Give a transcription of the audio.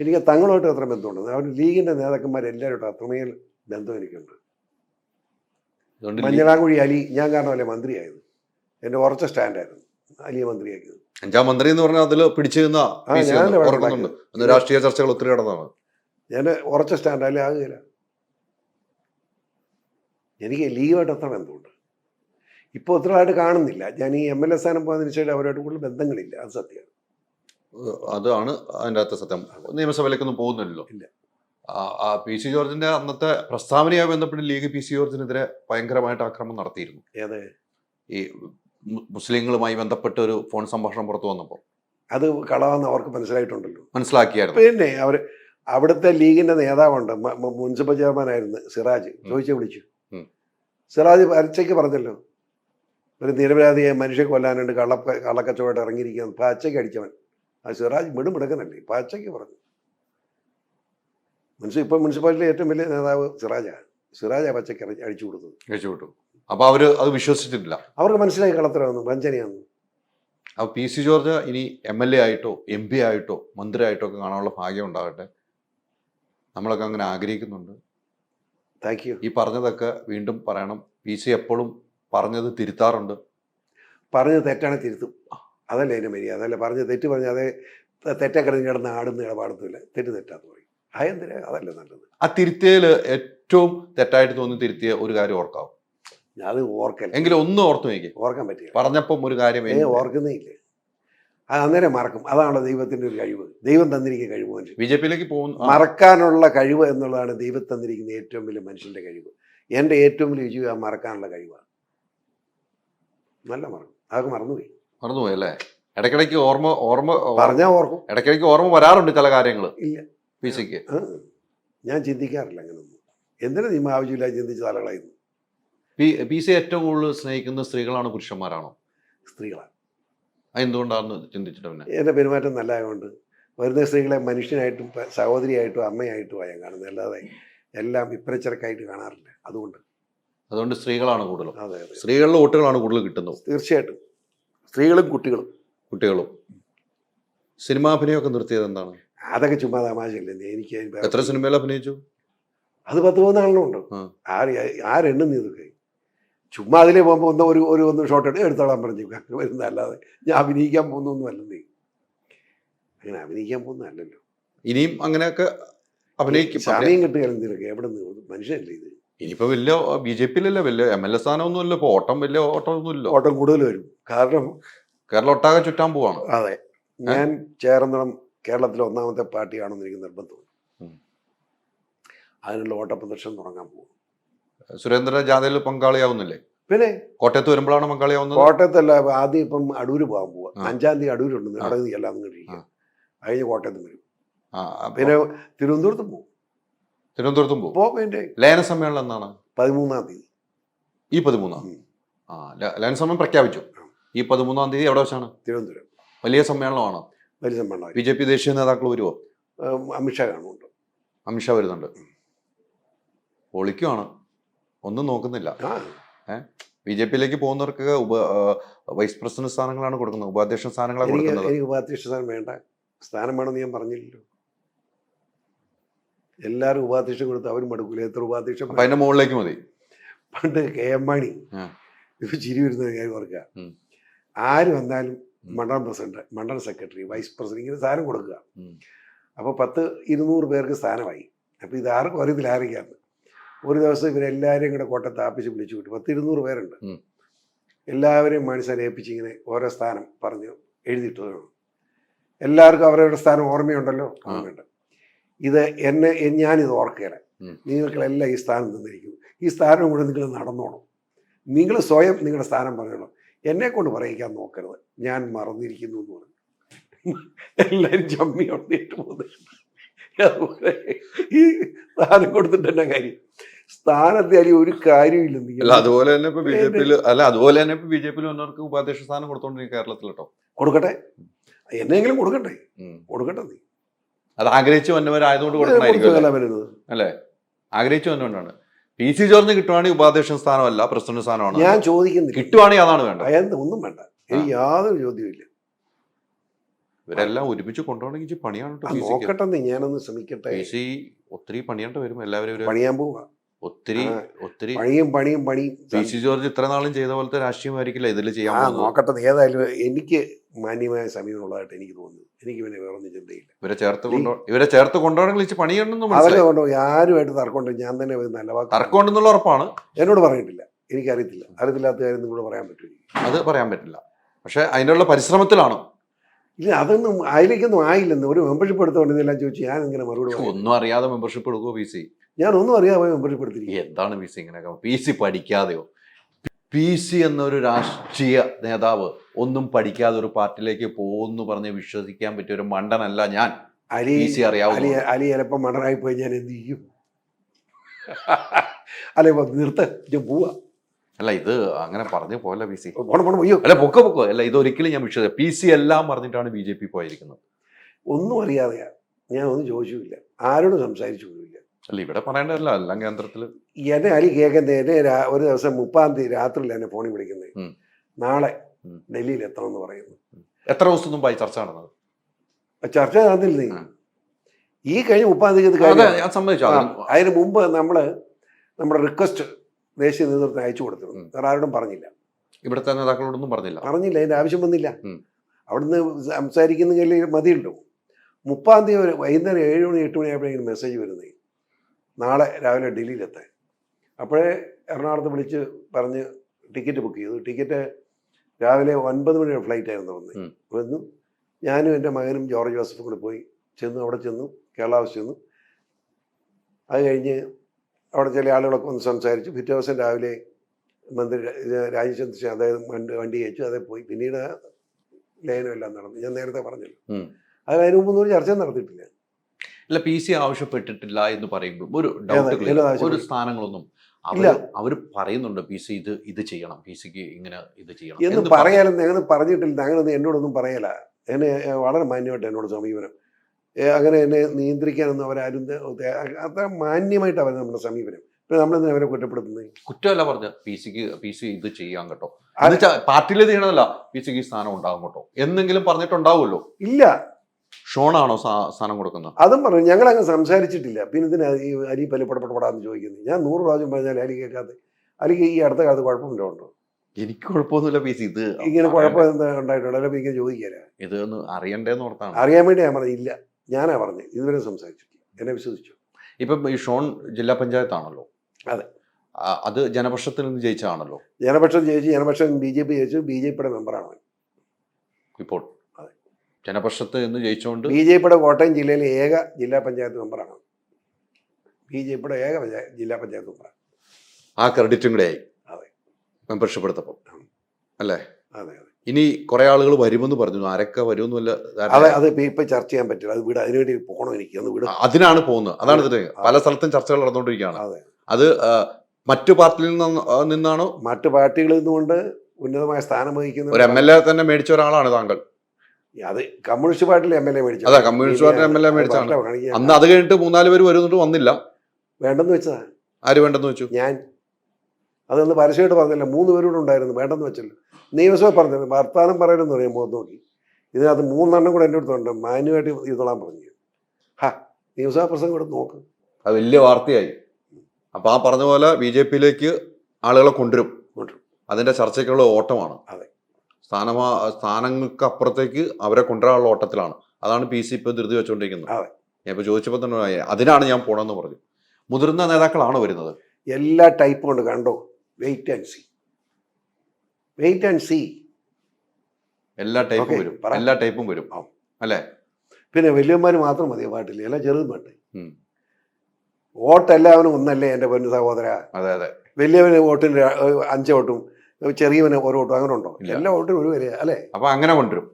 എനിക്ക് തങ്ങളുമായിട്ട് അത്ര ബന്ധമുണ്ട്. അവർ ലീഗിന്റെ നേതാക്കന്മാർ എല്ലാവരുമായിട്ട് അത്രമേൽ ബന്ധം എനിക്കുണ്ട്. മഞ്ഞളാങ്കുഴി അലി ഞാൻ കാരണമല്ലേ മന്ത്രിയായത്? എന്റെ ഉറച്ച സ്റ്റാൻഡായിരുന്നു. അലിയെ മന്ത്രിയാക്കിയത്. അഞ്ചാം മന്ത്രി എന്ന് പറഞ്ഞാൽ അതിൽ പിടിച്ചു നിന്ന രാഷ്ട്രീയ ചർച്ചകൾ ഒത്തിരി നടന്നതാണ്. ഞാൻ ഉറച്ച സ്റ്റാൻഡ് അല്ലേ ആകുകയില്ല. എനിക്ക് ലീവായിട്ട് അത്ര ബന്ധമുണ്ട്. ഇപ്പോൾ ഒത്തിരിയായിട്ട് കാണുന്നില്ല. ഞാൻ ഈ എം എൽ എ സ്ഥാനം പോയതിനു ശേഷം അവരുമായിട്ട് കൂടുതൽ ബന്ധങ്ങളില്ല. അത് സത്യമാണ്. അതാണ് അതിന്റെ അകത്തെ സത്യം. നിയമസഭയിലേക്കൊന്നും പോകുന്നില്ലല്ലോ. ഇല്ല. പി സി ജോർജിന്റെ അന്നത്തെ പ്രസ്താവനയുമായി ബന്ധപ്പെട്ട് ലീഗ് പി സി ജോർജിനെതിരെ ഭയങ്കരമായിട്ട് ആക്രമണം നടത്തിയിരുന്നു. ഏത് ഈ മുസ്ലിങ്ങളുമായി ബന്ധപ്പെട്ട ഒരു ഫോൺ സംഭാഷണം പുറത്തു വന്നപ്പോൾ. അത് കളവെന്ന് അവർക്ക് മനസ്സിലായിട്ടുണ്ടല്ലോ. മനസ്സിലാക്കിയായിരുന്നു. പിന്നെ അവർ അവിടുത്തെ ലീഗിന്റെ നേതാവുണ്ട് മുനിസിപ്പൽ ചെയർമാൻ ആയിരുന്നു സിറാജ്. ചോദിച്ചു വിളിച്ചു. സിറാജ് പച്ചയ്ക്ക് പറഞ്ഞല്ലോ ഒരു നിരപരാധിയെ മനുഷ്യ കൊല്ലാനുണ്ട് കള്ള കള്ളക്കച്ചവടം ഇറങ്ങിയിരിക്കുന്നത് പച്ചയ്ക്ക് അടിച്ചവൻ. ആ സിറാജ് മിടുമിടുക്കനല്ലേ പച്ചയ്ക്ക് പറഞ്ഞു. മനുഷ്യ ഇപ്പം മുനിസിപ്പാലിറ്റിയിലെ ഏറ്റവും വലിയ നേതാവ് സിറാജാണ് സിറാജാ പച്ചയ്ക്ക് അടി- അടിച്ചു കൊടുത്തത്. അടിച്ചു വിട്ടു അപ്പൊ അവർ അത് വിശ്വസിച്ചിട്ടില്ല. അവർക്ക് മനസ്സിലായി കള്ളത്തരമെന്ന് വഞ്ചനയാന്ന് അപ്പൊ പി സി ജോർജ് ഇനി എം എൽ എ ആയിട്ടോ എം പി ആയിട്ടോ മന്ത്രി ആയിട്ടോ ഒക്കെ കാണാനുള്ള ഭാഗ്യം ഉണ്ടാകട്ടെ. നമ്മളൊക്കെ അങ്ങനെ ആഗ്രഹിക്കുന്നുണ്ട്. താങ്ക് യു ഈ പറഞ്ഞതൊക്കെ വീണ്ടും പറയണം. പി സി എപ്പോഴും പറഞ്ഞത് തിരുത്താറുണ്ട്. പറഞ്ഞത് തെറ്റാണ് തിരുത്തും. അതല്ലേ എന്റെ മര്യാദ? അല്ല പറഞ്ഞ് തെറ്റ് പറഞ്ഞ് അതേ തെറ്റക്കിടന്ന് കിടന്ന് ആടുന്ന ഇടപാടത്തില്ല തെറ്റ് തെറ്റാന്ന് പറയും. അതെന്തിനാ? അതല്ല നല്ലത്. ആ തിരുത്തിയതിൽ ഏറ്റവും തെറ്റായിട്ട് തോന്നി തിരുത്തിയ ഒരു കാര്യം ഓർക്കാവും. അത് ഓർക്കല്ല. എങ്കിലും ഒന്നും ഓർത്തു നോക്കി ഓർക്കാൻ പറ്റില്ല. പറഞ്ഞപ്പം ഒരു കാര്യം ഓർക്കുന്നേ ഇല്ല. അത് അന്നേരം മറക്കും. അതാണ് ദൈവത്തിന്റെ ഒരു കഴിവ്. ദൈവം തന്നിരിക്കുന്ന കഴിവ് മനുഷ്യൻ. ബി ജെ പിയിലേക്ക് പോകുന്നു മറക്കാനുള്ള കഴിവ് എന്നുള്ളതാണ് ദൈവം തന്നിരിക്കുന്ന ഏറ്റവും വലിയ മനുഷ്യന്റെ കഴിവ്. എന്റെ ഏറ്റവും വലിയ വിജയം മറക്കാനുള്ള കഴിവാണ്. നല്ല മറക്കും അതൊക്കെ മറന്നുപോയി. മറന്നുപോയി അല്ലേ ഇടയ്ക്കിടയ്ക്ക് ഓർമ്മ ഓർമ്മ പറഞ്ഞാൽ ഓർക്കും. ഇടയ്ക്കിടയ്ക്ക് ഓർമ്മ വരാറുണ്ട് ചില കാര്യങ്ങൾ ഇല്ല. പി സിക്ക് ഞാൻ ചിന്തിക്കാറില്ല അങ്ങനൊന്നും. എന്തിനാ നിയമ ആവശ്യമില്ല ചിന്തിച്ച ആളുകളായിരുന്നു പി പി സി ഏറ്റവും കൂടുതൽ സ്നേഹിക്കുന്ന സ്ത്രീകളാണോ പുരുഷന്മാരാണോ? സ്ത്രീകളാണ്. എന്തുകൊണ്ടാണെന്ന് ചിന്തിച്ചിട്ട് പിന്നെ? എന്റെ പെരുമാറ്റം നല്ലതായതുകൊണ്ട് വരുന്ന സ്ത്രീകളെ മനുഷ്യനായിട്ടും സഹോദരിയായിട്ടും അമ്മയായിട്ടും ഞാൻ കാണുന്നത്. അല്ലാതെ എല്ലാം ഇപ്പരച്ചിറക്കായിട്ട് കാണാറില്ല. അതുകൊണ്ട്. അതുകൊണ്ട് സ്ത്രീകളാണ് കൂടുതലും. സ്ത്രീകളുടെ വോട്ടുകളാണ് കൂടുതൽ കിട്ടുന്നത്. തീർച്ചയായിട്ടും. സ്ത്രീകളും കുട്ടികളും. കുട്ടികളും. സിനിമാഭിനയമൊക്കെ നിർത്തിയത് എന്താണ്? അതൊക്കെ ചുമ്മാ തമാശയല്ലേ. എനിക്ക് എത്ര സിനിമയിൽ അഭിനയിച്ചു? അത് പത്ത് മൂന്നാളിലും ഉണ്ട്. ആര് ആരെണ്ണും നീ ഇതൊക്കെ ചുമ്മാ അതിലേ പോകുമ്പോൾ ഒന്ന് ഒരു ഒരു ഒന്ന് ഷോട്ട് എടുത്ത് എടുത്തോളാൻ പറഞ്ഞു. അങ്ങനെ വരുന്ന അല്ലാതെ ഞാൻ അഭിനയിക്കാൻ പോകുന്നൊന്നും അല്ല നീ അങ്ങനെ അഭിനയിക്കാൻ പോകുന്നതല്ലല്ലോ. ഇനിയും അങ്ങനെയൊക്കെ അഭിനയിക്കും. സമയം കിട്ടുക നിനക്ക് എവിടെ നിന്ന്? മനുഷ്യനല്ലേ ഇത്? ഇനിയിപ്പോ വലിയ ബി ജെ പിയിലല്ല വലിയ എം എൽ എ സ്ഥാനമൊന്നും ഇപ്പോൾ ഓട്ടം വലിയ ഓട്ടം ഒന്നുമില്ല ഓട്ടം കൂടുതൽ വരും. കാരണം കേരളം ഒട്ടാകെ ചുറ്റാൻ പോവാണ്. അതെ. ഞാൻ ചേർന്നിടം കേരളത്തിലെ ഒന്നാമത്തെ പാർട്ടിയാണെന്ന് എനിക്ക് നിർബന്ധമുണ്ട്. അതിനുള്ള ഓട്ടപ്രദർശനം തുടങ്ങാൻ പോകും സുരേന്ദ്രൻ ജാഥയിൽ പങ്കാളിയാവുന്നില്ലേ? പിന്നെ? കോട്ടയത്ത് വരുമ്പോഴാണ് പങ്കാളിയാവുന്നത്? കോട്ടയത്തല്ല ആദ്യം ഇപ്പം അടൂര് പോകാൻ പോവാ. അഞ്ചാം തീയതി അടൂരുണ്ട്. അവിടെ നിന്ന് എല്ലാം കഴിക്കുക കഴിഞ്ഞ് കോട്ടയത്ത് വരും. പിന്നെ തിരുവനന്തപുരത്ത് പോകും തിരുവനന്തപുരത്തും പോകും ലയന സമ്മേളനം എന്നാണ്? പതിമൂന്നാം തീയതി. ഈ പതിമൂന്നാം. ആ ലയന സമയം പ്രഖ്യാപിച്ചു. ഈ പതിമൂന്നാം തീയതി എവിടെ വെച്ചാണ്? തിരുവനന്തപുരം. വലിയ സമ്മേളനമാണ്? വലിയ സമ്മേളനം ബി ജെ പി ദേശീയ നേതാക്കൾ വരുമോ അമിത്ഷാ കാണുന്നുണ്ട്. അമിത്ഷാ വരുന്നുണ്ട്. പൊളിക്കുവാണ്. ഒന്നും നോക്കുന്നില്ല. ആ. ബി ജെ പിയിലേക്ക് പോകുന്നവർക്ക് ഉപ വൈസ് പ്രസിഡന്റ് സ്ഥാനങ്ങളാണ് കൊടുക്കുന്നത്. ഉപാധ്യക്ഷ സ്ഥാനങ്ങളാണ് കൊടുക്കുന്നത്. എനിക്ക് ഉപാധ്യക്ഷ സ്ഥാനം വേണ്ട. സ്ഥാനം വേണമെന്ന് ഞാൻ പറഞ്ഞില്ലല്ലോ. എല്ലാവരും ഉപാധ്യക്ഷം കൊടുത്ത് അവരും മടുക്കൂല. എത്ര ഉപാധ്യക്ഷം അതിന്റെ മുകളിലേക്ക് മതി. പണ്ട് കെ എം മാണി. ഇപ്പൊ ചിരി വരുന്ന കാര്യം ഓർക്കുക. ആര് വന്നാലും. മണ്ഡലം പ്രസിഡന്റ് മണ്ഡലം സെക്രട്ടറി വൈസ് പ്രസിഡന്റ് ഇങ്ങനെ സ്ഥാനം കൊടുക്കുക. അപ്പോൾ പത്ത് ഇരുന്നൂറ് പേർക്ക് സ്ഥാനമായി. അപ്പോൾ ഇത് ആർക്കും അറിയത്തില്ല ആരൊക്കെയാണ്? ഒരു ദിവസം ഇവരെല്ലാവരെയും കൂടെ കോട്ടയത്ത് ആപ്പിച്ച് വിളിച്ചു വിട്ടു. പത്ത് ഇരുന്നൂറ് പേരുണ്ട്. എല്ലാവരെയും മനുഷ്യനെ ഏൽപ്പിച്ച് ഇങ്ങനെ ഓരോ സ്ഥാനം പറഞ്ഞ് എഴുതിയിട്ട് വേണം. എല്ലാവർക്കും അവരവരുടെ സ്ഥാനം ഓർമ്മയുണ്ടല്ലോ. ഓർമ്മയുണ്ട്. ഇത് എന്നെ ഞാനിത് ഓർക്കുകയില്ല ഉം. നിങ്ങൾക്കെല്ലാം ഈ സ്ഥാനം തന്നിരിക്കുന്നു. ഈ സ്ഥാനം കൂടെ നിങ്ങൾ നടന്നോണം നിങ്ങൾ സ്വയം നിങ്ങളുടെ സ്ഥാനം പറയണം എന്നെ കൊണ്ട് പറയിക്കാൻ നോക്കരുത്. ഞാൻ മറന്നിരിക്കുന്നു എന്ന് പറഞ്ഞു. എല്ലാവരും ചമ്മി ഉണ്ടിട്ട് പോകുന്നു. അതുപോലെ ഈ സ്ഥാനം കൊടുത്തിട്ട് തന്നെ കാര്യം? സ്ഥാനത്തെ ഒരു കാര്യമില്ല അല്ല അതുപോലെ തന്നെ ഇപ്പൊ ബി ജെ പിയിൽ അല്ല അതുപോലെ തന്നെ ഇപ്പൊ ബി ജെ പിയിൽ വന്നവർക്ക് ഉപാധ്യക്ഷ സ്ഥാനം കൊടുത്തോണ്ടിരിക്കും കേരളത്തിൽ കേട്ടോ. കൊടുക്കട്ടെ. എന്നെങ്കിലും കൊടുക്കട്ടെ. കൊടുക്കട്ടെ നീ. അത് ആഗ്രഹിച്ചു വന്നവരായതുകൊണ്ട് കൊടുക്കണമായിരിക്കും? അല്ലേ? ആഗ്രഹിച്ചു വന്നുകൊണ്ടാണ് പി സി ജോർജിന് കിട്ടുവാണെങ്കിൽ ഉപാധ്യക്ഷ സ്ഥാനമല്ല പ്രസിഡന്റ് സ്ഥാനമാണ്. ഞാൻ ചോദിക്കുന്നില്ല. കിട്ടുവാണെങ്കിൽ അതാണ് വേണ്ട അയാൾ ഒന്നും വേണ്ട. എനിക്ക് യാതൊരു ചോദ്യമില്ല ഇവരെല്ലാം ഒരുമിച്ച് കൊണ്ടുപോകണമെങ്കിൽ പണിയാണ് നോക്കട്ടെ ഞാനൊന്ന് ശ്രമിക്കട്ടെ. ഒത്തിരി പണിയാണ്ട് വരും. എല്ലാവരും പണിയാൻ പോവുക ഒത്തിരി ഒത്തിരി പണിയും പണിയും പണിയും. പി. സി. ജോർജ് ഇത്ര നാളും ചെയ്ത പോലത്തെ രാഷ്ട്രീയമായിരിക്കില്ല ഇതിൽ ചെയ്യാൻ ആ നോക്കട്ടെ ഏതായാലും എനിക്ക് മാന്യമായ സമീപമുള്ളതായിട്ട് എനിക്ക് തോന്നുന്നു. എനിക്ക് പിന്നെ വേറൊന്നും ചിന്തയില്ല. ഇവരെ ചേർത്ത് കൊണ്ടോ ഇവരെ ചേർത്ത് കൊണ്ടുപോകണമെങ്കിൽ ഇച്ചിരി പണിയുണ്ടെന്ന് അവരെ കൊണ്ടോ ആരുമായിട്ട് തർക്കമുണ്ട് ഞാൻ തന്നെ നല്ല വാക്ക് തർക്കമുണ്ടെന്നുള്ള ഉറപ്പാണ്. എന്നോട് പറഞ്ഞിട്ടില്ല. എനിക്കറിയത്തില്ല. അറിയത്തില്ലാത്ത കാര്യം നിങ്ങളോട് പറയാൻ പറ്റില്ല. അത് പറയാൻ പറ്റില്ല. പക്ഷേ അതിനുള്ള പരിശ്രമത്തിലാണ്. ഇല്ല അതൊന്നും അതിലേക്കൊന്നും ആയില്ലെന്ന്. ഒരു മെമ്പർഷിപ്പ് എടുത്തുകൊണ്ട് ഇതെല്ലാം ചോദിച്ചു ഞാൻ ഇങ്ങനെ മറുപടി. ഒന്നും അറിയാതെ മെമ്പർഷിപ്പ് എടുക്കുമോ പി സി ഞാൻ ഒന്നും അറിയാതെ മെമ്പർഷിപ്പ് എടുത്തിരിക്കും എന്താണ് പി സി ഇങ്ങനെ പി സി പഠിക്കാതെയോ? പി സി എന്നൊരു രാഷ്ട്രീയ നേതാവ് ഒന്നും പഠിക്കാതെ ഒരു പാർട്ടിയിലേക്ക് പോകുന്നു പറഞ്ഞ് വിശ്വസിക്കാൻ പറ്റിയ ഒരു മണ്ടനല്ല ഞാൻ. അലി പി സി അലി അറിയാവുന്ന അലി ചിലപ്പോൾ മണ്ടനായി പോയി ഞാൻ എന്ത് ചെയ്യും? അല്ലെ നിർത്ത. ഞാൻ പോവാ. അല്ല ഇത് അങ്ങനെ പറഞ്ഞു പോലെ പി സി അല്ല പൊക്ക പൊക്കോ. അല്ല ഇത് ഒരിക്കലും ഞാൻ വിഷയം പി സി എല്ലാം പറഞ്ഞിട്ടാണ് ബി ജെ പി പോയിരിക്കുന്നത്. ഒന്നും അറിയാതെയാ. ഞാൻ ഒന്നും ചോദിച്ചില്ല ആരോടും സംസാരിച്ചു പോയില്ല അല്ല ഇവിടെ പറയേണ്ടതല്ല. എല്ലാം കേന്ദ്രത്തിൽ എന്നെ അലി കേൾക്കുന്നത് എന്നെ ഒരു ദിവസം മുപ്പാം തീയതി രാത്രിയിൽ എന്നെ ഫോണിൽ വിളിക്കുന്നത്. നാളെ ഡൽഹിയിൽ എത്തണം എന്ന് പറയുന്നു എത്ര ദിവസം മുമ്പായി ചർച്ച നടന്നത്? ചർച്ച നടന്നില്ല? ഈ കഴിഞ്ഞ മുപ്പാം തീയതി അതിന് അതിന് മുമ്പ് നമ്മൾ നമ്മുടെ റിക്വസ്റ്റ് ദേശീയ നേതൃത്വത്തിന് അയച്ചു കൊടുത്തിരുന്നു. വേറെ ആരോടും പറഞ്ഞില്ല. ഇവിടുത്തെ നേതാക്കളോടൊന്നും പറഞ്ഞില്ല. പറഞ്ഞില്ല അതിന്റെ ആവശ്യം വന്നില്ല അവിടുന്ന് സംസാരിക്കുന്നെങ്കിൽ മതിയുണ്ടോ മുപ്പാം തീയതി ഒരു വൈകുന്നേരം ഏഴ് മണി എട്ട് മണി ആയപ്പോഴേക്കും മെസ്സേജ് വരുന്നത് നാളെ രാവിലെ ഡൽഹിയിലെത്താൻ അപ്പോഴേ എറണാകുളത്ത് വിളിച്ച് പറഞ്ഞ് ടിക്കറ്റ് ബുക്ക് ചെയ്തു. ടിക്കറ്റ് രാവിലെ ഒൻപത് മണിയുടെ ഫ്ലൈറ്റ് ആയിരുന്നു വന്നത് വന്നു ഞാനും എന്റെ മകനും ജോർജ് ജോസഫും കൂടെ പോയി ചെന്നു. അവിടെ ചെന്നു കേരളാവശ്യം ചെന്നു. അത് കഴിഞ്ഞ് അവിടെ ചില ആളുകളൊക്കെ ഒന്ന് സംസാരിച്ചു പിറ്റേ ദിവസം രാവിലെ മന്ത്രി രാ- അദ്ദേഹം അതായത് വണ്ടി അയച്ചു അതേ പോയി. പിന്നീട് ലയനം എല്ലാം നടന്നു. ഞാൻ നേരത്തെ പറഞ്ഞല്ലോ. അത് അതിന് മുമ്പൊന്നും ഒരു ചർച്ച നടത്തിയിട്ടില്ല. അല്ല പി സി ആവശ്യപ്പെട്ടിട്ടില്ല എന്ന് പറയുമ്പോൾ ഒരു ഒരു സ്ഥാനങ്ങളൊന്നും ഇല്ല. അവർ പറയുന്നുണ്ട് പി സി ഇത് ഇത് ചെയ്യണം. പി സിക്ക് ഇങ്ങനെ ഇത് ചെയ്യണം. എന്ന് പറയാനും ഞങ്ങൾ പറഞ്ഞിട്ടില്ല. ഞങ്ങളൊന്നും എന്നോടൊന്നും പറയല. എന്നെ വളരെ മാന്യമായിട്ട് എന്നോട് സമീപനം. അങ്ങനെ എന്നെ നിയന്ത്രിക്കാനൊന്നും അവരാരും അത്ര മാന്യമായിട്ട് അവർ നമ്മുടെ സമീപനം. പിന്നെ നമ്മളെന്തിനാ അവരെ കുറ്റപ്പെടുത്തുന്നത് കുറ്റമല്ല പറഞ്ഞ പി സിക്ക് പി സി ഇത് ചെയ്യാൻ കേട്ടോ. പാർട്ടിയിൽ ചെയ്യണമല്ല പി സിക്ക് സ്ഥാനം ഉണ്ടാകും കേട്ടോ. എന്നെങ്കിലും പറഞ്ഞിട്ടുണ്ടാവുമല്ലോ. ഇല്ല. ഷോണാണോ സ്ഥാ- സ്ഥാനം കൊടുക്കുന്നത്? അതും പറഞ്ഞു. ഞങ്ങൾ അങ്ങ് സംസാരിച്ചിട്ടില്ല. പിന്നെ ഇതിനാ ഈ അരി പലപ്പെടപ്പെടാന്ന് ചോദിക്കുന്നത്? ഞാൻ നൂറ് പ്രാവശ്യം പറഞ്ഞാൽ അരി കേൾക്കാതെ. അല്ലെങ്കിൽ ഈ അടുത്ത കാലത്ത് കുഴപ്പമില്ല ഉണ്ടോ? എനിക്ക് കുഴപ്പമൊന്നുമില്ല പി സി ഇത് ഇങ്ങനെ കുഴപ്പം എന്താ ഉണ്ടായിട്ടുണ്ടോ അല്ലെങ്കിൽ ചോദിക്കാനാ. ഇത് അറിയണ്ടേന്ന് ഓർത്താണ്. അറിയാൻ വേണ്ടി ഞാൻ പറഞ്ഞു ഇല്ല ഞാനാ പറഞ്ഞു ഇതുവരെ സംസാരിച്ചിട്ടില്ല. എന്നെ വിശ്വസിച്ചു? ഇപ്പം ഈ ഷോൺ ജില്ലാ പഞ്ചായത്താണല്ലോ. അതെ. അത് ജനപക്ഷത്തിൽ നിന്ന് ജയിച്ചതാണല്ലോ. ജനപക്ഷം ജയിച്ചു ജനപക്ഷം ബി ജെ പി ജയിച്ചു ബി ജെ പിയുടെ മെമ്പറാണ് ഇപ്പോൾ. അതെ. ജനപക്ഷത്ത് നിന്ന് ജയിച്ചുകൊണ്ട് ബി ജെ പിയുടെ കോട്ടയം ജില്ലയിലെ ഏക ജില്ലാ പഞ്ചായത്ത് മെമ്പറാണ് ബി ജെ പിയുടെ ഏക ജില്ലാ പഞ്ചായത്ത് മെമ്പറാണ് ആ ക്രെഡിറ്റും കൂടെ ആയി. അതെ. മെമ്പർഷിപ്പ് എടുത്തപ്പോൾ അല്ലേ? അതെ അതെ. ഇനി കുറെ ആളുകൾ വരുമെന്ന് പറഞ്ഞു. ആരൊക്കെ വരുമെന്ന് വല്ല അതെ അത് ഇപ്പൊ- ചർച്ച ചെയ്യാൻ പറ്റില്ല. അത് വീട് അതിനുവേണ്ടി പോകണം എനിക്ക്? ഒന്ന് വിടും. അതിനാണ് പോകുന്നത്. അതാണ് പല സ്ഥലത്തും ചർച്ചകൾ നടന്നുകൊണ്ടിരിക്കുകയാണ്. അതെ. മറ്റു പാർട്ടിയിൽ നിന്ന് നിന്നാണോ? മറ്റു പാർട്ടികളിൽ നിന്നുകൊണ്ട് ഉന്നതമായ സ്ഥാനം ഒരു വഹിക്കുന്ന എം എൽ എ തന്നെ മേടിച്ച ഒരാളാണ് താങ്കൾ. അത് കമ്മ്യൂണിസ്റ്റ് പാർട്ടിയിൽ എം എൽ എ മേടിച്ചു. അതെ, കമ്മ്യൂണിസ്റ്റ് പാർട്ടി MLA മേടിച്ചതാണ്. അന്ന് അത് കഴിഞ്ഞിട്ട് മൂന്നാൽ പേര് വരുന്നിട്ട് വന്നില്ല. വേണ്ടെന്ന് വെച്ചതാ. ആര് വേണ്ടെന്ന് വെച്ചു? ഞാൻ. അതൊന്ന് പരസ്യമായിട്ട് പറഞ്ഞില്ല. മൂന്ന് പേരൂടെ ഉണ്ടായിരുന്നു. വേണ്ടെന്ന് വെച്ചല്ലോ. നിയമസഭ പറഞ്ഞിരുന്നു വർത്താനം പറയണമെന്ന് പറയാം. മുഖത്ത് നോക്കി. ഇതിനകത്ത് മൂന്നെണ്ണം കൂടെ എന്റെ അടുത്തുണ്ട്. മാന്യമായിട്ട് ഇരുന്നോളാൻ പറഞ്ഞു. ഹാ നിയമസഭാ പ്രസംഗം കൂടെ നോക്ക്. അത് വലിയ വാർത്തയായി. അപ്പോൾ ആ പറഞ്ഞ പോലെ ബി ജെ പിയിലേക്ക് ആളുകളെ കൊണ്ടുവരും. കൊണ്ടുവരും. അതിന്റെ ചർച്ചയ്ക്കുള്ള ഓട്ടമാണ്. അതെ. സ്ഥാനമാ സ്ഥാനങ്ങൾക്ക് അപ്പുറത്തേക്ക് അവരെ കൊണ്ടുവരാനുള്ള ഓട്ടത്തിലാണ്. അതാണ് പി സി ഇപ്പൊ ധൃതി വെച്ചുകൊണ്ടിരിക്കുന്നത് അതെ. ഞാൻ ഇപ്പൊ ചോദിച്ചപ്പോൾ തന്നെ അതിനാണ് ഞാൻ പോണെന്ന് പറഞ്ഞു. മുതിർന്ന നേതാക്കളാണ് വരുന്നത്? എല്ലാ ടൈപ്പും ഉണ്ട്. കണ്ടോ? Wait and see wait and see എല്ലാ ടൈപ്പും വരും. എല്ലാ ടൈപ്പും വരും. അല്ലേ? പിന്നെ വലിയന്മാർ മാത്രം മതി പാട്ടില്ല എല്ലാം ചെറുത് വേണ്ടേ ഉം. വോട്ട് എല്ലാവരും ഒന്നല്ലേ എന്റെ പൊന്നു സഹോദര? അതെ അതെ. വലിയവന് വോട്ടിന് അഞ്ച് വോട്ടും ചെറിയവന് ഒരു വോട്ടും അങ്ങനെ ഉണ്ടോ. എല്ലാ വോട്ടും ഒരു വരെ അല്ലേ? അപ്പൊ അങ്ങനെ കൊണ്ടുവരും.